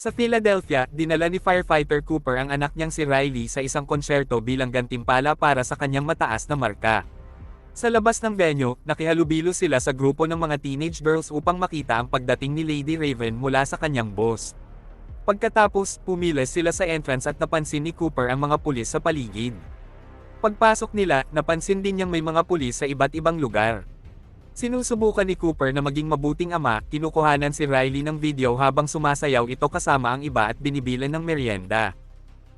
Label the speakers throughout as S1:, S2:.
S1: Sa Philadelphia, dinala ni firefighter Cooper ang anak niyang si Riley sa isang konsyerto bilang gantimpala para sa kanyang mataas na marka. Sa labas ng venue, nakihalubilo sila sa grupo ng mga teenage girls upang makita ang pagdating ni Lady Raven mula sa kanyang boss. Pagkatapos, pumilas sila sa entrance at napansin ni Cooper ang mga pulis sa paligid. Pagpasok nila, napansin din niyang may mga pulis sa iba't ibang lugar. Sinusubukan ni Cooper na maging mabuting ama, kinukuhanan si Riley ng video habang sumasayaw ito kasama ang iba at binibilan ng merienda.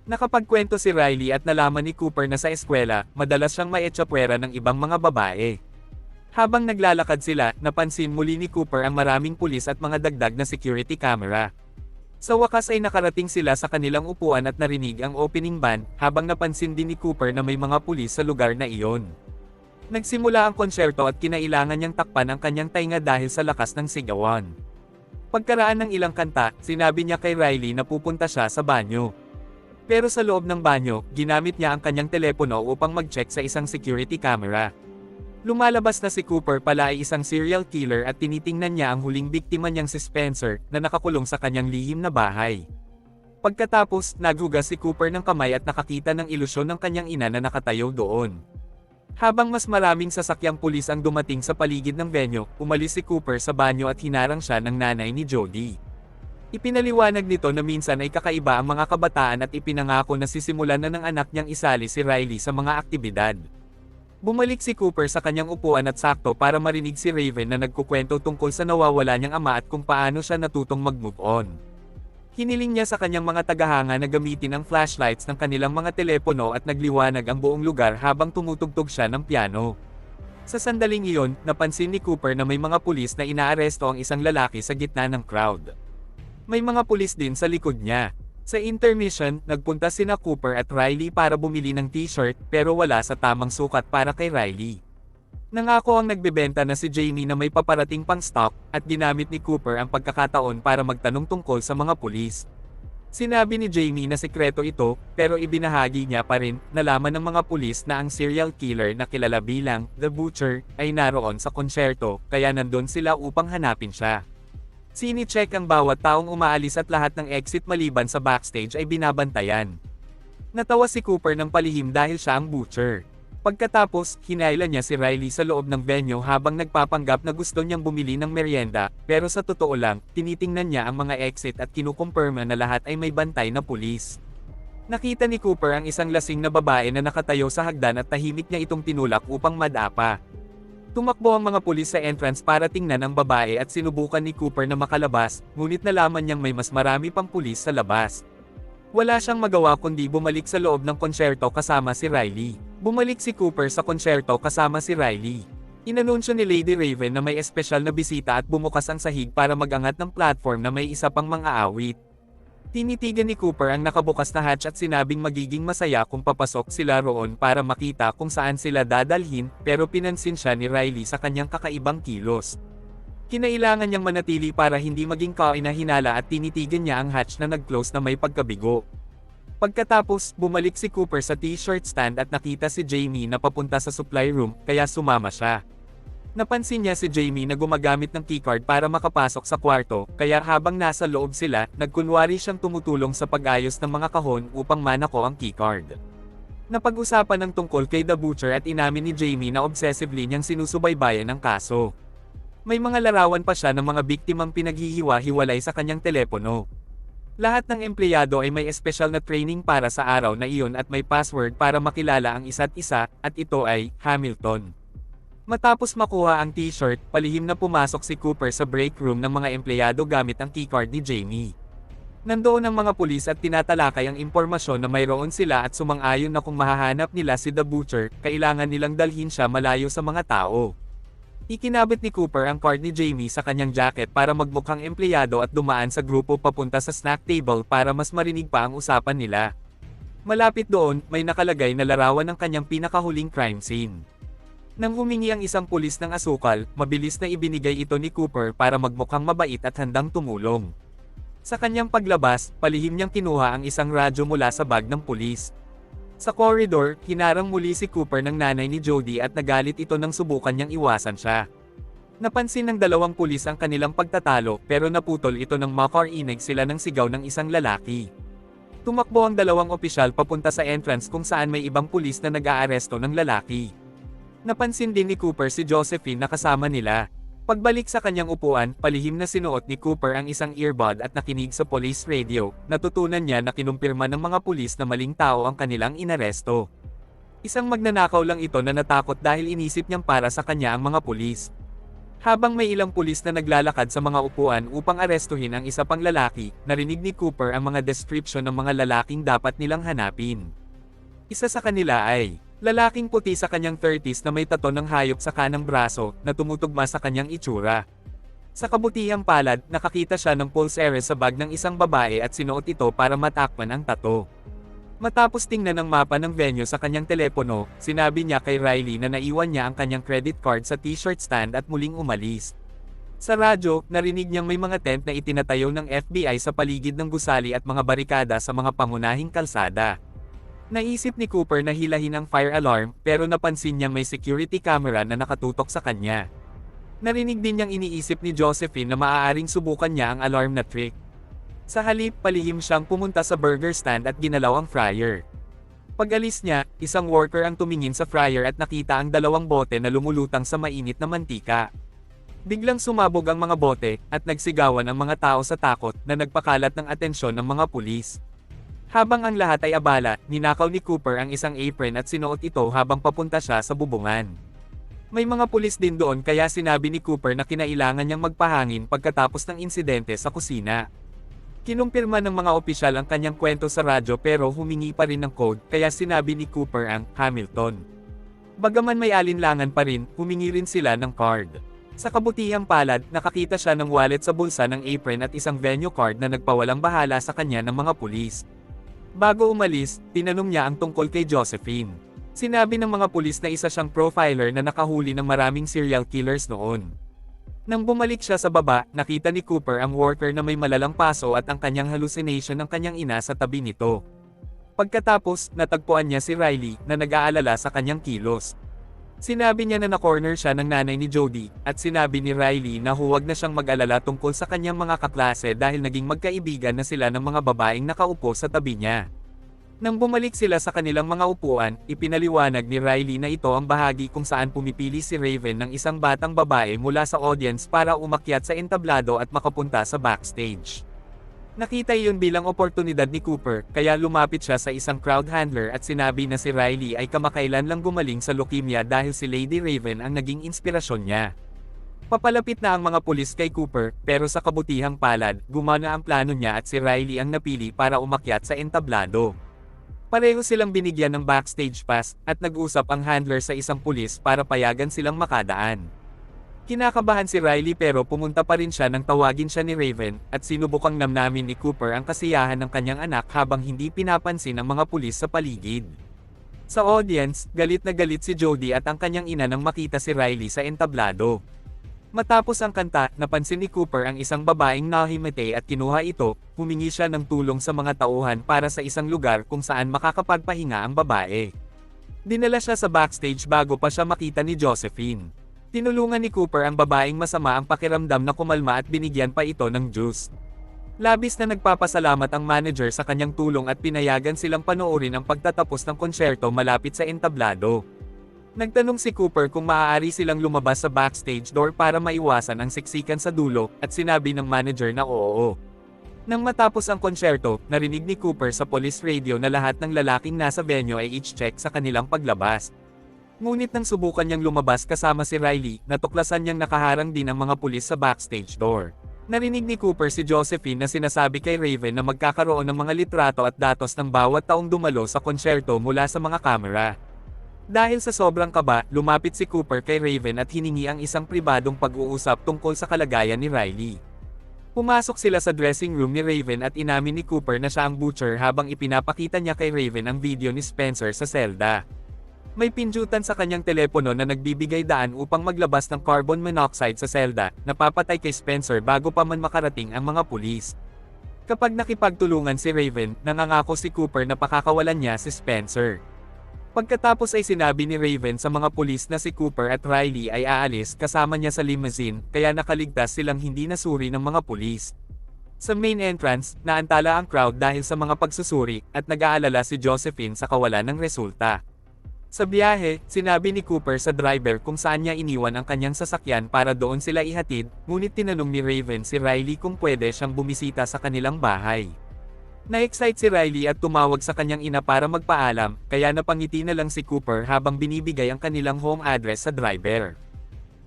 S1: Nakapagkwento si Riley at nalaman ni Cooper na sa eskwela, madalas siyang maetsapwera ng ibang mga babae. Habang naglalakad sila, napansin muli ni Cooper ang maraming pulis at mga dagdag na security camera. Sa wakas ay nakarating sila sa kanilang upuan at narinig ang opening band, habang napansin din ni Cooper na may mga pulis sa lugar na iyon. Nagsimula ang konsyerto at kinailangan niyang takpan ang kanyang tainga dahil sa lakas ng sigawan. Pagkaraan ng ilang kanta, sinabi niya kay Riley na pupunta siya sa banyo. Pero sa loob ng banyo, ginamit niya ang kanyang telepono upang mag-check sa isang security camera. Lumalabas na si Cooper pala ay isang serial killer at tinitingnan niya ang huling biktima niyang si Spencer na nakakulong sa kanyang lihim na bahay. Pagkatapos, naghugas si Cooper ng kamay at nakakita ng ilusyon ng kanyang ina na nakatayo doon. Habang mas maraming sasakyang pulis ang dumating sa paligid ng venue, umalis si Cooper sa banyo at hinarang siya ng nanay ni Jody. Ipinaliwanag nito na minsan ay kakaiba ang mga kabataan at ipinangako na sisimulan na ng anak niyang isali si Riley sa mga aktibidad. Bumalik si Cooper sa kanyang upuan at sakto para marinig si Raven na nagkukwento tungkol sa nawawala niyang ama at kung paano siya natutong mag-move on. Hiniling niya sa kanyang mga tagahanga na gamitin ang flashlights ng kanilang mga telepono at nagliwanag ang buong lugar habang tumutugtog siya ng piano. Sa sandaling iyon, napansin ni Cooper na may mga pulis na inaaresto ang isang lalaki sa gitna ng crowd. May mga pulis din sa likod niya. Sa intermission, nagpunta sina Cooper at Riley para bumili ng t-shirt pero wala sa tamang sukat para kay Riley. Nangako ang nagbebenta na si Jamie na may paparating pang stock at ginamit ni Cooper ang pagkakataon para magtanong tungkol sa mga pulis. Sinabi ni Jamie na sekreto ito, pero ibinahagi niya pa rin, nalaman ng mga pulis na ang serial killer na kilala bilang The Butcher ay naroon sa konsyerto, kaya nandun sila upang hanapin siya. Sini-check ang bawat taong umaalis at lahat ng exit maliban sa backstage ay binabantayan. Natawa si Cooper ng palihim dahil siya ang butcher. Pagkatapos, hinayla niya si Riley sa loob ng venue habang nagpapanggap na gusto niyang bumili ng merienda, pero sa totoo lang, tinitingnan niya ang mga exit at kinukumpirma na lahat ay may bantay na pulis. Nakita ni Cooper ang isang lasing na babae na nakatayo sa hagdan at tahimik niya itong tinulak upang madapa. Tumakbo ang mga pulis sa entrance para tingnan ang babae at sinubukan ni Cooper na makalabas, ngunit nalaman niyang may mas marami pang pulis sa labas. Wala siyang magawa kundi bumalik sa loob ng konsyerto kasama si Riley. Bumalik si Cooper sa konsyerto kasama si Riley. Inanunsyo ni Lady Raven na may espesyal na bisita at bumukas ang sahig para magangat ng platform na may isa pang mga awit. Tinitigan ni Cooper ang nakabukas na hatch at sinabing magiging masaya kung papasok sila roon para makita kung saan sila dadalhin, pero pinansin siya ni Riley sa kanyang kakaibang kilos. Kinailangan niyang manatili para hindi maging kainahinala at tinitigan niya ang hatch na nag-close na may pagkabigo. Pagkatapos, bumalik si Cooper sa t-shirt stand at nakita si Jamie na papunta sa supply room, kaya sumama siya. Napansin niya si Jamie na gumagamit ng keycard para makapasok sa kwarto, kaya habang nasa loob sila, nagkunwari siyang tumutulong sa pag-ayos ng mga kahon upang manako ang keycard. Napag-usapan ng tungkol kay The Butcher at inamin ni Jamie na obsessively niyang sinusubaybayan ang kaso. May mga larawan pa siya ng mga biktimang pinaghihiwa-hiwalay sa kanyang telepono. Lahat ng empleyado ay may espesyal na training para sa araw na iyon at may password para makilala ang isa't isa, at ito ay Hamilton. Matapos makuha ang t-shirt, palihim na pumasok si Cooper sa break room ng mga empleyado gamit ang keycard ni Jamie. Nandoon ang mga pulis at tinatalakay ang impormasyon na mayroon sila at sumang-ayon na kung mahahanap nila si The Butcher, kailangan nilang dalhin siya malayo sa mga tao. Ikinabit ni Cooper ang card ni Jamie sa kanyang jacket para magmukhang empleyado at dumaan sa grupo papunta sa snack table para mas marinig pa ang usapan nila. Malapit doon, may nakalagay na larawan ng kanyang pinakahuling crime scene. Nang humingi ang isang pulis ng asukal, mabilis na ibinigay ito ni Cooper para magmukhang mabait at handang tumulong. Sa kanyang paglabas, palihim niyang kinuha ang isang radyo mula sa bag ng pulis. Sa corridor, hinarang muli si Cooper ng nanay ni Jody at nagalit ito nang subukan niyang iwasan siya. Napansin ng dalawang pulis ang kanilang pagtatalo pero naputol ito ng makarinig sila ng sigaw ng isang lalaki. Tumakbo ang dalawang opisyal papunta sa entrance kung saan may ibang pulis na nag-aaresto ng lalaki. Napansin din ni Cooper si Josephine na kasama nila. Pagbalik sa kanyang upuan, palihim na sinuot ni Cooper ang isang earbud at nakinig sa police radio. Natutunan niya na kinumpirma ng mga pulis na maling tao ang kanilang inaresto. Isang magnanakaw lang ito na natakot dahil inisip niyang para sa kanya ang mga pulis. Habang may ilang pulis na naglalakad sa mga upuan upang arestuhin ang isa pang lalaki, narinig ni Cooper ang mga description ng mga lalaking dapat nilang hanapin. Isa sa kanila ay, lalaking puti sa kanyang 30s na may tato ng hayop sa kanang braso na tumutugma sa kanyang itsura. Sa kabutihang palad, nakakita siya ng pulsere sa bag ng isang babae at sinuot ito para matakpan ang tato. Matapos tingnan ng mapa ng venue sa kanyang telepono, sinabi niya kay Riley na naiwan niya ang kanyang credit card sa t-shirt stand at muling umalis. Sa radyo, narinig niyang may mga tent na itinatayo ng FBI sa paligid ng gusali at mga barikada sa mga pangunahing kalsada. Naisip ni Cooper na hilahin ang fire alarm pero napansin niyang may security camera na nakatutok sa kanya. Narinig din niyang iniisip ni Josephine na maaaring subukan niya ang alarm na trick. Sa halip, palihim siyang pumunta sa burger stand at ginalaw ang fryer. Pag-alis niya, isang worker ang tumingin sa fryer at nakita ang dalawang bote na lumulutang sa mainit na mantika. Biglang sumabog ang mga bote, at nagsigawan ang mga tao sa takot na nagpakalat ng atensyon ng mga pulis. Habang ang lahat ay abala, ninakaw ni Cooper ang isang apron at sinuot ito habang papunta siya sa bubungan. May mga pulis din doon kaya sinabi ni Cooper na kinailangan niyang magpahangin pagkatapos ng insidente sa kusina. Kinumpirma ng mga opisyal ang kanyang kwento sa radyo pero humingi pa rin ng code kaya sinabi ni Cooper ang Hamilton. Bagaman may alinlangan pa rin, humingi rin sila ng card. Sa kabutihang palad, nakakita siya ng wallet sa bulsa ng apron at isang venue card na nagpawalang bahala sa kanya ng mga pulis. Bago umalis, tinanong niya ang tungkol kay Josephine. Sinabi ng mga pulis na isa siyang profiler na nakahuli ng maraming serial killers noon. Nang bumalik siya sa baba, nakita ni Cooper ang worker na may malalang paso at ang kanyang hallucination ng kanyang ina sa tabi nito. Pagkatapos, natagpuan niya si Riley na nag-aalala sa kanyang kilos. Sinabi niya na na-corner siya ng nanay ni Jody, at sinabi ni Riley na huwag na siyang mag-alala tungkol sa kanyang mga kaklase dahil naging magkaibigan na sila ng mga babaeng nakaupo sa tabi niya. Nang bumalik sila sa kanilang mga upuan, ipinaliwanag ni Riley na ito ang bahagi kung saan pumipili si Raven ng isang batang babae mula sa audience para umakyat sa entablado at makapunta sa backstage. Nakita iyon bilang oportunidad ni Cooper, kaya lumapit siya sa isang crowd handler at sinabi na si Riley ay kamakailan lang gumaling sa leukemia dahil si Lady Raven ang naging inspirasyon niya. Papalapit na ang mga pulis kay Cooper, pero sa kabutihang palad, gumana ang plano niya at si Riley ang napili para umakyat sa entablado. Pareho silang binigyan ng backstage pass, at nag-usap ang handler sa isang pulis para payagan silang makadaan. Kinakabahan si Riley pero pumunta pa rin siya nang tawagin siya ni Raven, at sinubukang namnamin ni Cooper ang kasiyahan ng kanyang anak habang hindi pinapansin ang mga pulis sa paligid. Sa audience, galit na galit si Jody at ang kanyang ina nang makita si Riley sa entablado. Matapos ang kanta, napansin ni Cooper ang isang babaeng nahimete at kinuha ito, humingi siya ng tulong sa mga tauhan para sa isang lugar kung saan makakapagpahinga ang babae. Dinala siya sa backstage bago pa siya makita ni Josephine. Tinulungan ni Cooper ang babaeng masama ang pakiramdam na kumalma at binigyan pa ito ng juice. Labis na nagpapasalamat ang manager sa kanyang tulong at pinayagan silang panoorin ang pagtatapos ng konsyerto malapit sa entablado. Nagtanong si Cooper kung maaari silang lumabas sa backstage door para maiwasan ang siksikan sa dulo, at sinabi ng manager na oo. Nang matapos ang konsyerto, narinig ni Cooper sa police radio na lahat ng lalaking nasa venue ay each check sa kanilang paglabas. Ngunit nang subukan niyang lumabas kasama si Riley, natuklasan niyang nakaharang din ang mga pulis sa backstage door. Narinig ni Cooper si Josephine na sinasabi kay Raven na magkakaroon ng mga litrato at datos ng bawat taong dumalo sa konsyerto mula sa mga kamera. Dahil sa sobrang kaba, lumapit si Cooper kay Raven at hiningi ang isang pribadong pag-uusap tungkol sa kalagayan ni Riley. Pumasok sila sa dressing room ni Raven at inamin ni Cooper na siya ang butcher habang ipinapakita niya kay Raven ang video ni Spencer sa selda. May pinjutan sa kanyang telepono na nagbibigay daan upang maglabas ng carbon monoxide sa selda, napapatay kay Spencer bago pa man makarating ang mga pulis. Kapag nakipagtulungan si Raven, nangangako si Cooper na pakakawalan niya si Spencer. Pagkatapos ay sinabi ni Raven sa mga pulis na si Cooper at Riley ay aalis kasama niya sa limousine, kaya nakaligtas silang hindi nasuri ng mga pulis. Sa main entrance, naantala ang crowd dahil sa mga pagsusuri, at nag-aalala si Josephine sa kawalan ng resulta. Sa biyahe, sinabi ni Cooper sa driver kung saan niya iniwan ang kanyang sasakyan para doon sila ihatid, ngunit tinanong ni Raven si Riley kung pwede siyang bumisita sa kanilang bahay. Na-excite si Riley at tumawag sa kanyang ina para magpaalam, kaya napangiti na lang si Cooper habang binibigay ang kanilang home address sa driver.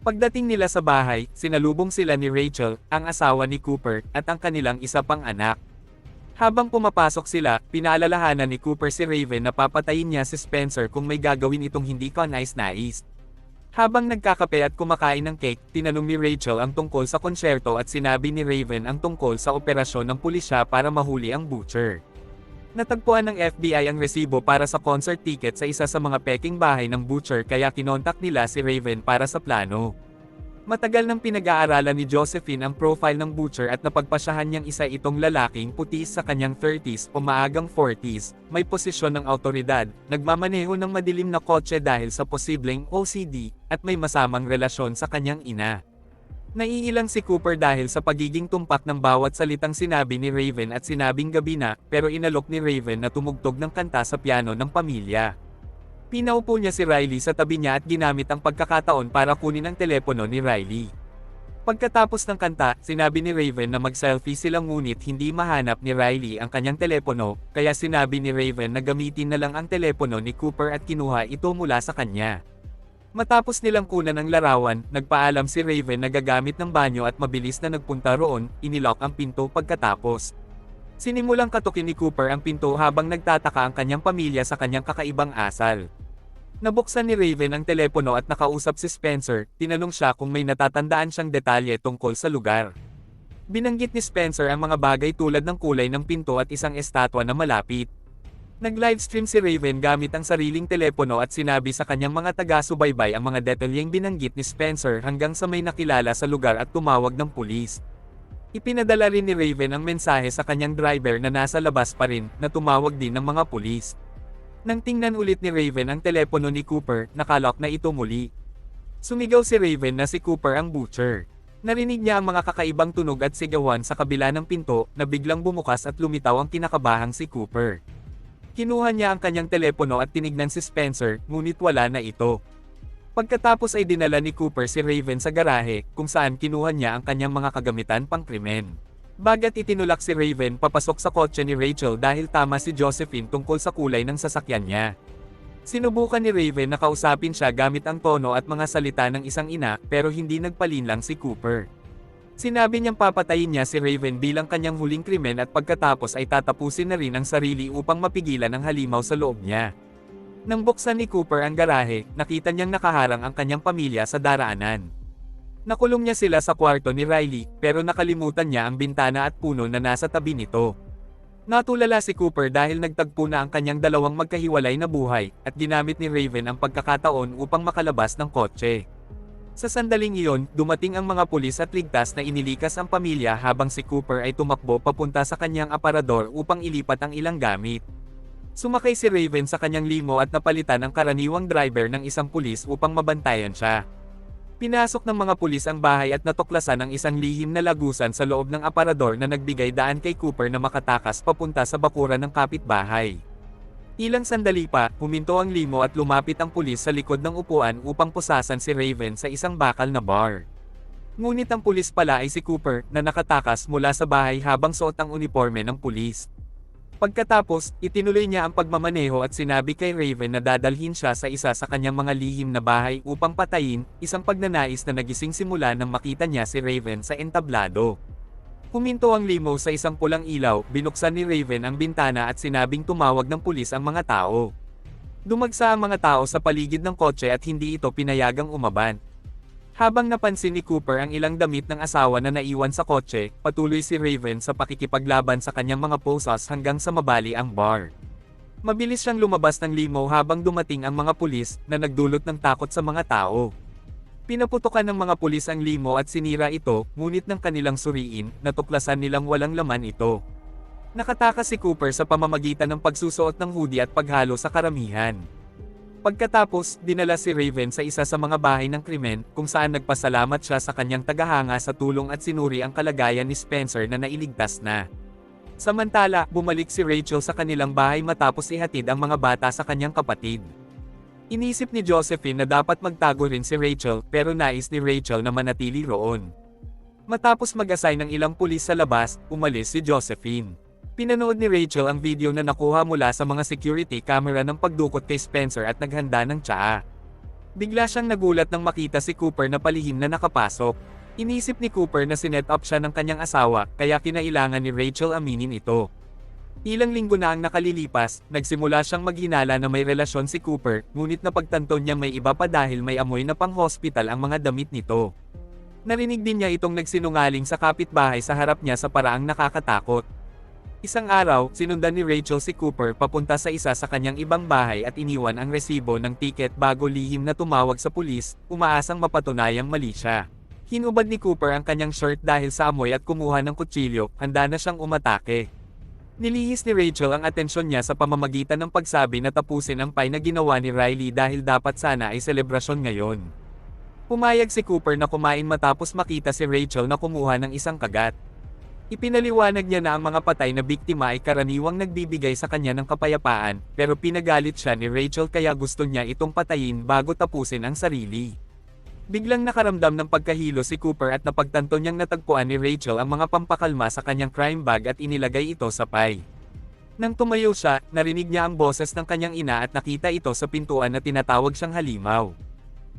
S1: Pagdating nila sa bahay, sinalubong sila ni Rachel, ang asawa ni Cooper, at ang kanilang isa pang anak. Habang pumapasok sila, pinaalalahanan ni Cooper si Raven na papatayin niya si Spencer kung may gagawin itong hindi ka nais-nais. Habang nagkakape at kumakain ng cake, tinanong ni Rachel ang tungkol sa konsyerto at sinabi ni Raven ang tungkol sa operasyon ng pulisya para mahuli ang butcher. Natagpuan ng FBI ang resibo para sa concert ticket sa isa sa mga peking bahay ng butcher kaya kinontak nila si Raven para sa plano. Matagal nang pinag-aaralan ni Josephine ang profile ng butcher at napagpasyahan niyang isa itong lalaking puti sa kanyang 30s o maagang 40s, may posisyon ng autoridad, nagmamaneho ng madilim na kotse dahil sa posibleng OCD, at may masamang relasyon sa kanyang ina. Naiilang si Cooper dahil sa pagiging tumpak ng bawat salitang sinabi ni Raven at sinabing gabi na, pero inalok ni Raven na tumugtog ng kanta sa piano ng pamilya. Pinaupo niya si Riley sa tabi niya at ginamit ang pagkakataon para kunin ang telepono ni Riley. Pagkatapos ng kanta, sinabi ni Raven na mag-selfie sila ngunit hindi mahanap ni Riley ang kanyang telepono, kaya sinabi ni Raven na gamitin na lang ang telepono ni Cooper at kinuha ito mula sa kanya. Matapos nilang kunan ang larawan, nagpaalam si Raven na gagamit ng banyo at mabilis na nagpunta roon, inilock ang pinto pagkatapos. Sinimulang katukin ni Cooper ang pinto habang nagtataka ang kanyang pamilya sa kanyang kakaibang asal. Nabuksan ni Raven ang telepono at nakausap si Spencer, tinanong siya kung may natatandaan siyang detalye tungkol sa lugar. Binanggit ni Spencer ang mga bagay tulad ng kulay ng pinto at isang estatwa na malapit. Nag-livestream si Raven gamit ang sariling telepono at sinabi sa kanyang mga taga-subaybay ang mga detalyeng binanggit ni Spencer hanggang sa may nakilala sa lugar at tumawag ng pulis. Ipinadala rin ni Raven ang mensahe sa kanyang driver na nasa labas pa rin, na tumawag din ng mga pulis. Nang tingnan ulit ni Raven ang telepono ni Cooper, nakalock na ito muli. Sumigaw si Raven na si Cooper ang butcher. Narinig niya ang mga kakaibang tunog at sigawan sa kabila ng pinto, na biglang bumukas at lumitaw ang kinakabahang si Cooper. Kinuha niya ang kanyang telepono at tinignan si Spencer, ngunit wala na ito. Pagkatapos ay dinala ni Cooper si Raven sa garahe, kung saan kinuha niya ang kanyang mga kagamitan pang krimen. Bagat itinulak si Raven papasok sa kotse ni Rachel dahil tama si Josephine tungkol sa kulay ng sasakyan niya. Sinubukan ni Raven na kausapin siya gamit ang tono at mga salita ng isang ina, pero hindi nagpalinlang si Cooper. Sinabi niyang papatayin niya si Raven bilang kanyang huling krimen at pagkatapos ay tatapusin na rin ang sarili upang mapigilan ang halimaw sa loob niya. Nang buksan ni Cooper ang garahe, nakita niyang nakaharang ang kanyang pamilya sa daraanan. Nakulong niya sila sa kwarto ni Riley, pero nakalimutan niya ang bintana at puno na nasa tabi nito. Natulala si Cooper dahil nagtagpo na ang kanyang dalawang magkahiwalay na buhay, at ginamit ni Raven ang pagkakataon upang makalabas ng kotse. Sa sandaling iyon, dumating ang mga pulis at ligtas na inilikas ang pamilya habang si Cooper ay tumakbo papunta sa kanyang aparador upang ilipat ang ilang gamit. Sumakay si Raven sa kanyang limo at napalitan ang karaniwang driver ng isang pulis upang mabantayan siya. Pinasok ng mga pulis ang bahay at natuklasan ang isang lihim na lagusan sa loob ng aparador na nagbigay daan kay Cooper na makatakas papunta sa bakuran ng kapitbahay. Ilang sandali pa, huminto ang limo at lumapit ang pulis sa likod ng upuan upang pusasan si Raven sa isang bakal na bar. Ngunit ang pulis pala ay si Cooper, na nakatakas mula sa bahay habang suot ang uniforme ng pulis. Pagkatapos, itinuloy niya ang pagmamaneho at sinabi kay Raven na dadalhin siya sa isa sa kanyang mga lihim na bahay upang patayin, isang pagnanais na nagising simula nang makita niya si Raven sa entablado. Huminto ang limo sa isang pulang ilaw, binuksan ni Raven ang bintana at sinabing tumawag ng pulis ang mga tao. Dumagsa ang mga tao sa paligid ng kotse at hindi ito pinayagang umaban. Habang napansin ni Cooper ang ilang damit ng asawa na naiwan sa kotse, patuloy si Raven sa pakikipaglaban sa kanyang mga posas hanggang sa mabali ang bar. Mabilis siyang lumabas ng limo habang dumating ang mga pulis na nagdulot ng takot sa mga tao. Pinaputukan ng mga pulis ang limo at sinira ito, ngunit ng kanilang suriin, natuklasan nilang walang laman ito. Nakatakas si Cooper sa pamamagitan ng pagsusuot ng hoodie at paghalo sa karamihan. Pagkatapos, dinala si Raven sa isa sa mga bahay ng krimen, kung saan nagpasalamat siya sa kanyang tagahanga sa tulong at sinuri ang kalagayan ni Spencer na nailigtas na. Samantala, bumalik si Rachel sa kanilang bahay matapos ihatid ang mga bata sa kanyang kapatid. Inisip ni Josephine na dapat magtago rin si Rachel, pero nais ni Rachel na manatili roon. Matapos mag-assign ng ilang pulis sa labas, umalis si Josephine. Pinanood ni Rachel ang video na nakuha mula sa mga security camera ng pagdukot kay Spencer at naghanda ng tsaa. Bigla siyang nagulat nang makita si Cooper na palihim na nakapasok. Inisip ni Cooper na sinet up siya ng kanyang asawa, kaya kinailangan ni Rachel aminin ito. Ilang linggo na ang nakalilipas, nagsimula siyang maghinala na may relasyon si Cooper, ngunit napagtanto niya may iba pa dahil may amoy na pang-hospital ang mga damit nito. Narinig din niya itong nagsinungaling sa kapitbahay sa harap niya sa paraang nakakatakot. Isang araw, sinundan ni Rachel si Cooper papunta sa isa sa kanyang ibang bahay at iniwan ang resibo ng tiket bago lihim na tumawag sa pulis, umaasang mapatunayang mali siya. Hinubad ni Cooper ang kanyang shirt dahil sa amoy at kumuha ng kutsilyo, handa na siyang umatake. Nilihis ni Rachel ang atensyon niya sa pamamagitan ng pagsabi na tapusin ang pie na ginawa ni Riley dahil dapat sana ay selebrasyon ngayon. Pumayag si Cooper na kumain matapos makita si Rachel na kumuha ng isang kagat. Ipinaliwanag niya na ang mga patay na biktima ay karaniwang nagbibigay sa kanya ng kapayapaan, pero pinagalit siya ni Rachel kaya gusto niya itong patayin bago tapusin ang sarili. Biglang nakaramdam ng pagkahilo si Cooper at napagtanto niyang natagpuan ni Rachel ang mga pampakalma sa kanyang crime bag at inilagay ito sa pie. Nang tumayo siya, narinig niya ang boses ng kanyang ina at nakita ito sa pintuan na tinatawag siyang halimaw.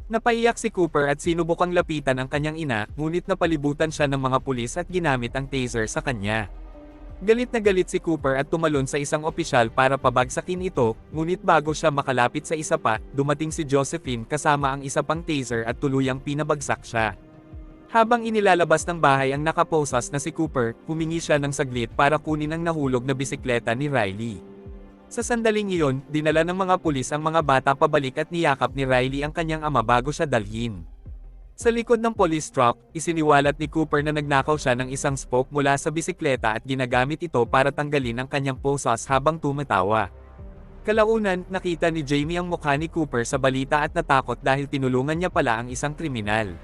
S1: Napaiyak si Cooper at sinubukang lapitan ang kanyang ina, ngunit napalibutan siya ng mga pulis at ginamit ang taser sa kanya. Galit na galit si Cooper at tumalon sa isang opisyal para pabagsakin ito, ngunit bago siya makalapit sa isa pa, dumating si Josephine kasama ang isa pang taser at tuluyang pinabagsak siya. Habang inilalabas ng bahay ang nakaposas na si Cooper, humingi siya ng saglit para kunin ang nahulog na bisikleta ni Riley. Sa sandaling iyon, dinala ng mga pulis ang mga bata pabalik at niyakap ni Riley ang kanyang ama bago siya dalhin. Sa likod ng police truck, isiniwalat ni Cooper na nagnakaw siya ng isang spoke mula sa bisikleta at ginagamit ito para tanggalin ang kanyang posas habang tumatawa. Kalaunan, nakita ni Jamie ang mukha ni Cooper sa balita at natakot dahil tinulungan niya pala ang isang kriminal.